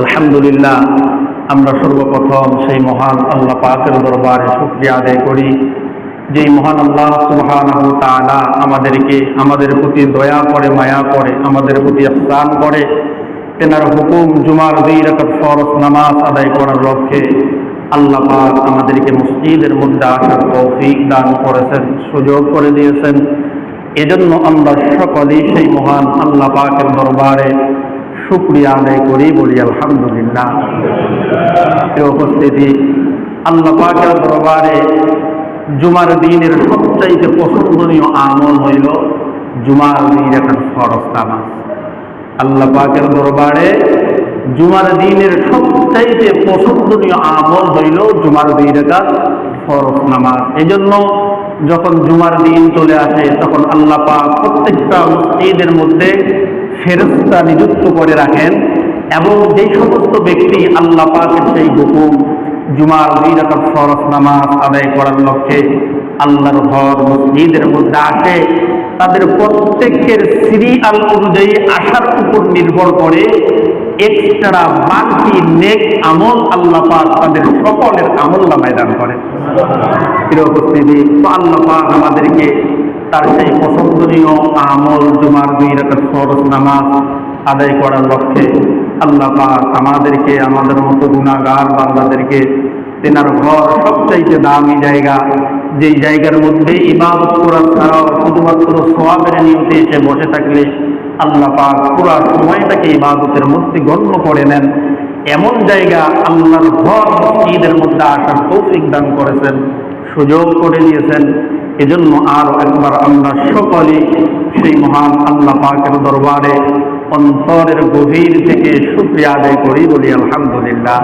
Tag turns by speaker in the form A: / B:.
A: আলহামদুলিল্লাহ, আমরা সর্বপ্রথম সেই মহান আল্লাহ পাকের দরবারে শুক্রিয়া আদায় করি। যেই মহান আল্লাহ তাআলা আমাদেরকে, আমাদের প্রতি দয়া করে, মায়া করে, আমাদের প্রতি আহসান করে, তেনার হুকুম জুমার দুই রাকাত ফরজ নামাজ আদায় করার লক্ষ্যে আল্লাহ পাক আমাদেরকে মসজিদের মধ্যে আসার তৌফিক দান করেছেন, সুযোগ করে দিয়েছেন। এজন্য আমরা সকলেই সেই মহান আল্লাহ পাকের দরবারে শুক্রিয়া আদায় করি বলি, আলহামদুলিল্লাহ। উপস্থিতি আল্লাহ পাকের দরবারে জুমার দিনের সবচাইতে পছন্দনীয় আমল হইল জুমার দিন একটা ফরজ নামাজ। আল্লাহ পাকের দরবারে জুমার দিনের সবচাইতে পছন্দনীয় আমল হইল জুমার দিন একটা ফরজ নামাজ। এই জন্য যখন জুমার দিন চলে আসে, তখন আল্লাহ পাক প্রত্যেকটা মসজিদের মধ্যে ফেরস্তা নিযুক্ত করে রাখেন এবং যেই সমস্ত ব্যক্তি আল্লাহ পাকের সেই হুকুম জুমার দুই ফরজ নামাজ আদায় করার লক্ষ্যে আল্লাহর ঘর মসজিদের মধ্যে আসে, তাদের প্রত্যেকের সিরিয়াল অনুযায়ী আসার উপর নির্ভর করে এক্সট্রা বাকি নেক আমল আল্লাহ পাক তাদের সকলের আমল নামায় দান করে প্রিয় উপস্থিতি, তো আল্লাহ পাক আমাদেরকে তার সেই পছন্দনীয় আমল জুমার দুই রাকাত ফরজ নামাজ আদায় করার লক্ষ্যে আল্লাহ পাক আমাদেরকে, আমাদের মতো গুণাগার বান্দাদেরকে, তেনার ঘর সবচাইতে দামি জায়গা, যেই জায়গার মধ্যে ইবাদত করা ছাড়াও শুধুমাত্র সোয়াবের নিয়তে এসে বসে থাকলে আল্লাহ পাক পুরা সময়টাকে ইবাদতের মধ্যে গণ্য করে নেন। এমন জায়গা আল্লাহর ঘর ঈদের মধ্যে আসার তৌফিক দান করেছেন। সুযোগ করে দিয়েছেন। এজন্য আর একবার আমরা সকলে সেই মহান আল্লাহ পাকের দরবারে অন্তরের গভীর থেকে সুপ্রিয়া আদায় করি বলি আলহামদুলিল্লাহ।